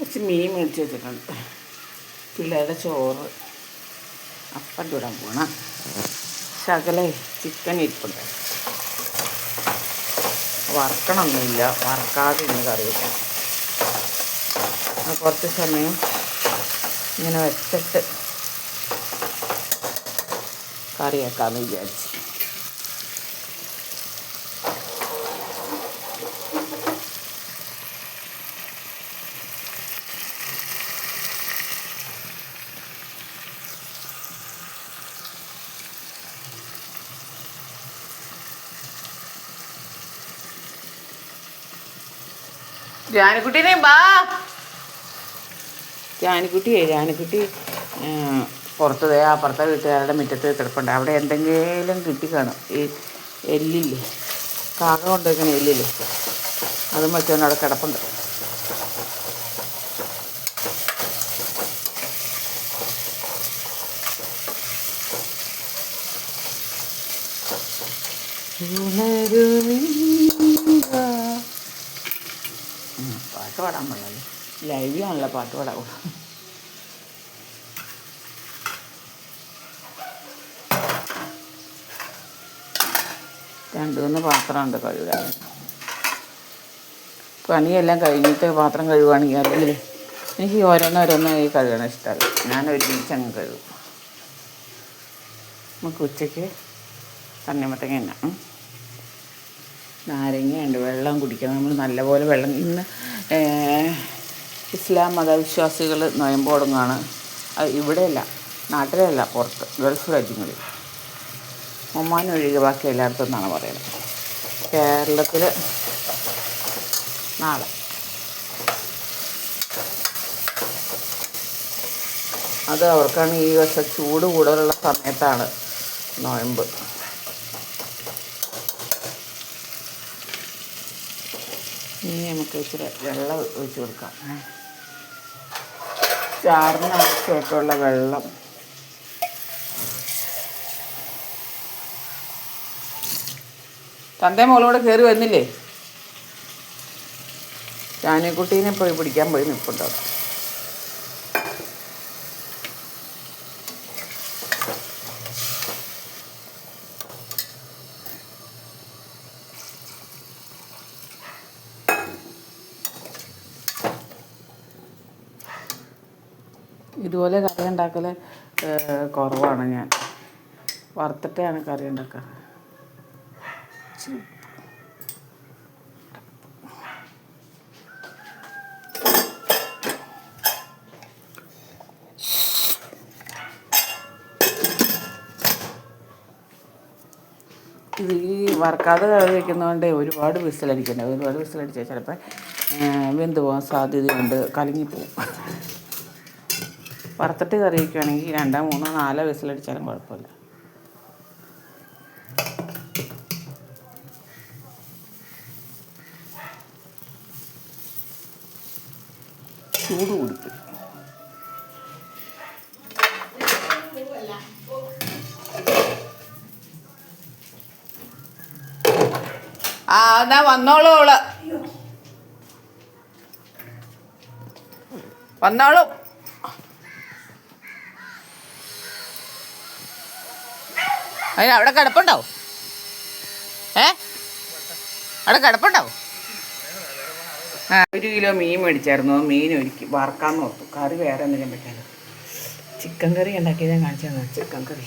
കുറച്ച് മീൻ മേടിച്ച് വെച്ചിട്ടുണ്ട്. പിള്ളേരുടെ ചോറ് അപ്പം ചൂടാൻ പോണ ശകല ചിക്കൻ ഇരിപ്പുണ്ട്. വറക്കണമൊന്നുമില്ല വറക്കാതെ ഇന്ന് കറി വയ്ക്കാം കുറച്ച് സമയം ഇങ്ങനെ വെച്ചിട്ട് കറിയാക്കാമെന്ന് വിചാരിച്ചു. ജാനക്കുട്ടീനെ ബാ. ജാനക്കുട്ടിയെ ജാനക്കുട്ടി പുറത്തത് അപ്പുറത്തെ വീട്ടുകാരുടെ മുറ്റത്ത് കിടപ്പുണ്ട്. അവിടെ എന്തെങ്കിലും കിട്ടി കാണും ഈ എല്ലില്ലേ? കാക കൊണ്ടുവയ്ക്കണ എല്ലില്ലേ? അതും വെച്ചോണ്ട് അവിടെ കിടപ്പുണ്ട്. ഉണരുമീരാ ഉം, പാട്ട് പാടാൻ പാടില്ല? ലൈവിലാണല്ലോ പാട്ട് പാടാൻ രണ്ട് മൂന്ന് പാത്രമുണ്ട് കഴുകാൻ. പണിയെല്ലാം കഴിഞ്ഞിട്ട് പാത്രം കഴുകുകയാണെങ്കിൽ അല്ലെങ്കിൽ എനിക്ക് ഓരോന്നോരോന്ന് ഈ കഴുകണം ഇഷ്ടമല്ല. ഞാൻ ഒരുമിച്ച് അങ്ങ് കഴുകും. നമുക്ക് ഉച്ചയ്ക്ക് തണ്ണിമത്തങ്ങ തന്നെ. നാരങ്ങയുണ്ട്. വെള്ളം കുടിക്കണം. നമ്മൾ നല്ലപോലെ വെള്ളം ഇന്ന് ഇസ്ലാം മതവിശ്വാസികൾ നോയമ്പ് തുടങ്ങുകയാണ് ഇവിടെയല്ല നാട്ടിലല്ല പുറത്ത് ഗൾഫ് രാജ്യങ്ങളിൽ. ഒമാൻ ഒഴികെ ബാക്കി എല്ലായിടത്തും എന്നാണ് പറയുന്നത്. കേരളത്തിൽ നാളെ. അത് അവർക്കാണ് ഈ വർഷം ചൂട് കൂടുതലുള്ള സമയത്താണ് നോയമ്പ്. ഇനി നമുക്ക് ഇച്ചിരി വെള്ളം ഒഴിച്ച് കൊടുക്കാം. ചാറിന് ആവശ്യമായിട്ടുള്ള വെള്ളം. തന്റെ മോളോട് കയറി വന്നില്ലേ? ചാനക്കുട്ടീനെ പോയി പിടിക്കാൻ പോയി നിൽപ്പുണ്ടോ ഇതുപോലെ കറി ഉണ്ടാക്കൽ കുറവാണ് ഞാൻ. വറുത്തിട്ടാണ് കറി ഉണ്ടാക്കുക ഇത് ഈ വറക്കാതെ കഴിക്കുന്നതുകൊണ്ട് ഒരുപാട് വിസിലടിക്കണ്ട. ഒരുപാട് വിസിലടിച്ചാൽ ചിലപ്പോൾ വെന്ത് പോകാൻ സാധ്യതയുണ്ട്. കലങ്ങിപ്പോവും. വറുത്തിട്ട് കറി വയ്ക്കുകയാണെങ്കിൽ രണ്ടോ മൂന്നോ നാലോ വിസിലടിച്ചാലും കുഴപ്പമില്ല. ചൂട് കുടിക്കും ആ എന്നാ വന്നോളൂ അവൾ. വന്നോളും. അതിന് അവിടെ കിടപ്പുണ്ടാവും. ഏ? അവിടെ കിടപ്പുണ്ടാവും. ഒരു കിലോ മീൻ മേടിച്ചായിരുന്നു. മീൻ ഒരുക്കി വറക്കാൻ ഓർത്തു കറി വേറെ എന്തെങ്കിലും പറ്റാലോ ചിക്കൻ കറി ഉണ്ടാക്കിയത് ഞാൻ കാണിച്ചു തന്നെ ചിക്കൻ കറി.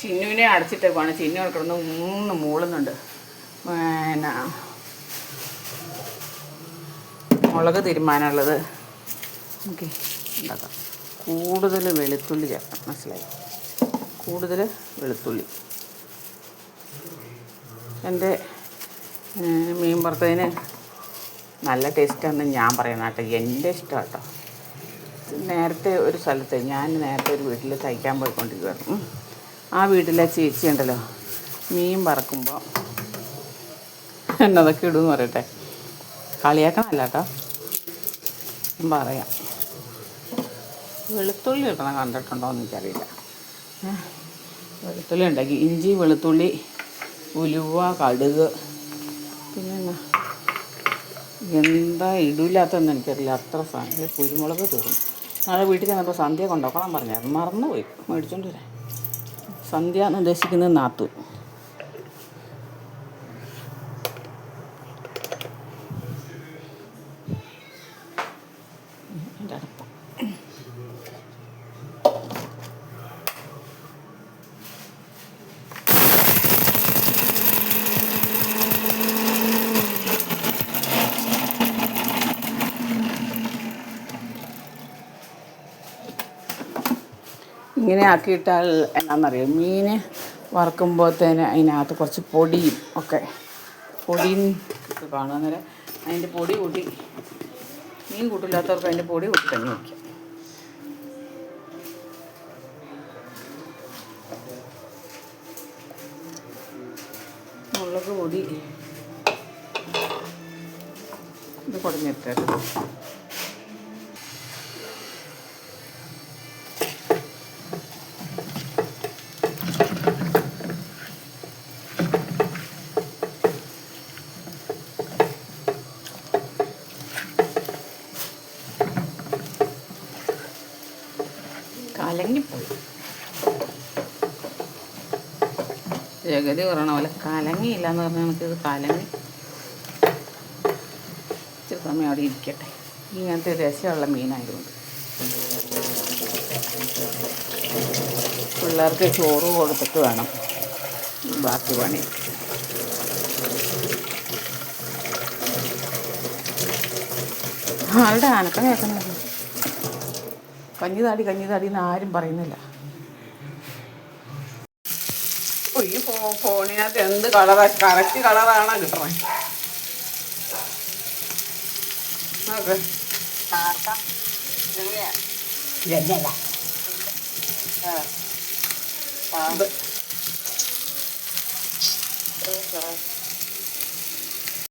ചിന്നുവിനെ അടച്ചിട്ടേക്കാണ് ചിന്നു കിടന്ന് മൂന്ന് മൂളുന്നുണ്ട്. പിന്നെ മുളക് തീരുമാനമുള്ളത്. ഓക്കെ ഉണ്ടാക്കാം. കൂടുതൽ വെളുത്തുള്ളി ചേർക്കണം. മനസ്സിലായി? കൂടുതൽ വെളുത്തുള്ളി. എന്റെ മീൻ വറുത്തതിന് നല്ല ടേസ്റ്റാണെന്ന് ഞാൻ പറയുന്നത് കേട്ടോ. എന്റെ ഇഷ്ടം കേട്ടോ നേരത്തെ ഒരു സ്ഥലത്ത് ഞാൻ നേരത്തെ ഒരു വീട്ടിൽ തയ്ക്കാൻ പോയിക്കൊണ്ടിരിക്കുവായിരുന്നു. ആ വീട്ടിലെ ചേച്ചി ഉണ്ടല്ലോ മീൻ വറക്കുമ്പോൾ എന്നതൊക്കെ ഇടുമെന്ന് പറയട്ടെ. കളിയാക്കണമല്ല കേട്ടോ. പറയാം. വെളുത്തുള്ളി ഇടണം കണ്ടിട്ടുണ്ടോ എന്ന് എനിക്കറിയില്ല. വെളുത്തുള്ളി ഉണ്ടാക്കി ഇഞ്ചി വെളുത്തുള്ളി ഉലുവ കടുക്. പിന്നെ എന്താ ഇടില്ലാത്തതെന്ന് എനിക്കറിയില്ല. അത്ര സാധനം കുരുമുളക് തീർന്നു. നാളെ വീട്ടിൽ ചെന്നപ്പോൾ സന്ധ്യ കൊണ്ടുപോക്കണം പറഞ്ഞായിരുന്നു. മറന്നുപോയി. മേടിച്ചോണ്ട് വരാം സന്ധ്യ എന്ന് ഉദ്ദേശിക്കുന്നത് നാത്തു. ഇങ്ങനെ ആക്കിയിട്ടാൽ എന്നാണെന്നറിയോ മീൻ വറക്കുമ്പോഴത്തേന് അതിനകത്ത് കുറച്ച് പൊടിയും ഒക്കെ. പൊടിയും കാണും. അന്നേരം അതിന്റെ പൊടി കൂട്ടി മീൻ കൂട്ടില്ലാത്തവർക്ക് അതിന്റെ പൊടി കൂട്ടി തന്നെ വയ്ക്കാം. മുളക് പൊടി. ഇത് കുടഞ്ഞിട്ടേട്ടോ കലങ്ങിപ്പോയി ജഗതി പറയണ പോലെ കലങ്ങിയില്ല എന്ന് പറഞ്ഞാൽ നമുക്കിത് കലങ്ങി ഇച്ചിരി സമയം അവിടെ ഇരിക്കട്ടെ. ഇങ്ങനത്തെ രസമുള്ള മീനായതുകൊണ്ട്. പിള്ളേർക്ക് ചോറ് കൊടുത്തിട്ട് വേണം ബാക്കി പണി. ആരുടെ അനക്കം കേൾക്കുന്നില്ല കഞ്ഞി താടി കഞ്ഞി താടി എന്ന് ആരും പറയുന്നില്ല. ഈ ഫോ ഫോണിനകത്ത് എന്ത് കളറാ കറക്റ്റ് കളറാണോ കിട്ടണേ? നോക്ക്. ഇത്.